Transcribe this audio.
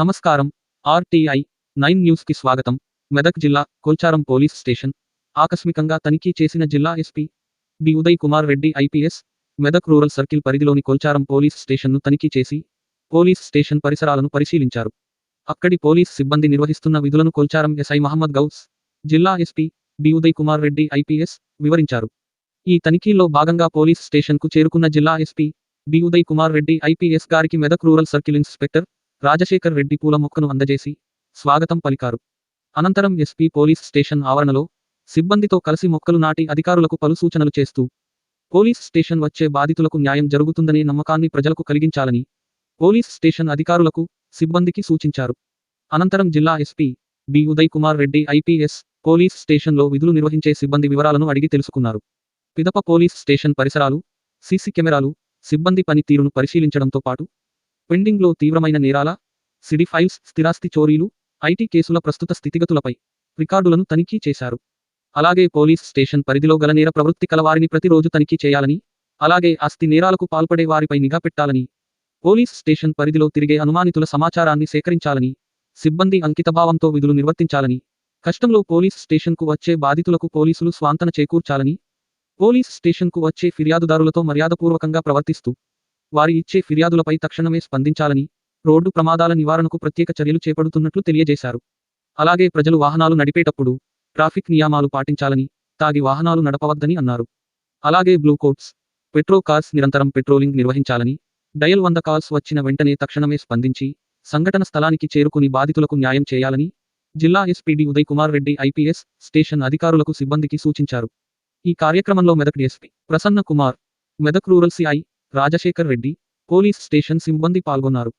నమస్కారం. RTI nine న్యూస్కి స్వాగతం. మెదక్ జిల్లా కోల్చారం పోలీస్ స్టేషన్. ఆకస్మికంగా తనిఖీ చేసిన జిల్లా SP B Uday Kumar Reddy IPS Medak rural circle పరిధిలోని కోల్చారం పోలీస్ స్టేషన్ను తనిఖీ చేసి పోలీస్ స్టేషన్ పరిసరాలను పరిశీలించారు. అక్కడి పోలీస్ సిబ్బంది నిర్వహిస్తున్న విధులను కొల్చారం ఎస్ఐ మహమ్మద్ గౌస్ జిల్లా SP B Uday Kumar Reddy IPS వివరించారు. ఈ తనిఖీల్లో భాగంగా పోలీస్ స్టేషన్కు చేరుకున్న జిల్లా SP B Uday Kumar Reddy IPS గారికి Medak rural circle inspector Rajasekhar Reddy పూల మొక్కను అందజేసి స్వాగతం పలికారు. అనంతరం ఎస్పీ పోలీస్ స్టేషన్ ఆవరణలో సిబ్బందితో కలిసి మొక్కలు నాటి అధికారులకు పలు సూచనలు చేస్తూ పోలీస్ స్టేషన్ వచ్చే బాధితులకు న్యాయం జరుగుతుందనే నమ్మకాన్ని ప్రజలకు కలిగించాలని పోలీస్ స్టేషన్ అధికారులకు సిబ్బందికి సూచించారు. అనంతరం జిల్లా SP B. Uday Kumar Reddy IPS police స్టేషన్లో విధులు నిర్వహించే సిబ్బంది వివరాలను అడిగి తెలుసుకున్నారు. పిదప పోలీస్ స్టేషన్ పరిసరాలు సీసీ కెమెరాలు సిబ్బంది పనితీరును పరిశీలించడంతో పాటు పెండింగ్లో తీవ్రమైన నేరాల సిడి ఫైల్స్ స్థిరాస్తి చోరీలు ఐటీ కేసుల ప్రస్తుత స్థితిగతులపై రికార్డులను తనిఖీ చేశారు. అలాగే పోలీస్ స్టేషన్ పరిధిలో గల నేర ప్రవృత్తి కలవారిని ప్రతిరోజు తనిఖీ చేయాలని అలాగే ఆస్తి నేరాలకు పాల్పడే వారిపై నిఘా పెట్టాలని పోలీస్ స్టేషన్ పరిధిలో తిరిగే అనుమానితుల సమాచారాన్ని సేకరించాలని సిబ్బంది అంకితభావంతో విధులు నిర్వర్తించాలని కష్టంలో పోలీస్ స్టేషన్కు వచ్చే బాధితులకు పోలీసులు స్వాంతన చేకూర్చాలని పోలీస్ స్టేషన్కు వచ్చే ఫిర్యాదుదారులతో మర్యాదపూర్వకంగా ప్రవర్తిస్తూ వారి ఇచ్చే ఫిర్యాదులపై తక్షణమే స్పందించాలని రోడ్డు ప్రమాదాల నివారణకు ప్రత్యేక చర్యలు చేపడుతున్నట్లు తెలియజేశారు. అలాగే ప్రజలు వాహనాలు నడిపేటప్పుడు ట్రాఫిక్ నియమాలు పాటించాలని తాగి వాహనాలు నడపవద్దని అన్నారు. అలాగే బ్లూ కోట్స్ పెట్రో కార్స్ నిరంతరం పెట్రోలింగ్ నిర్వహించాలని డయల్ వంద కాల్స్ వచ్చిన వెంటనే తక్షణమే స్పందించి సంఘటన స్థలానికి చేరుకుని బాధితులకు న్యాయం చేయాలని జిల్లా SP D Uday Kumar Reddy IPS station అధికారులకు సిబ్బందికి సూచించారు. ఈ కార్యక్రమంలో Medak DSP Prasanna Kumar Medak rural CI Rajasekhar Reddy police station సిబ్బంది పాల్గొన్నారు.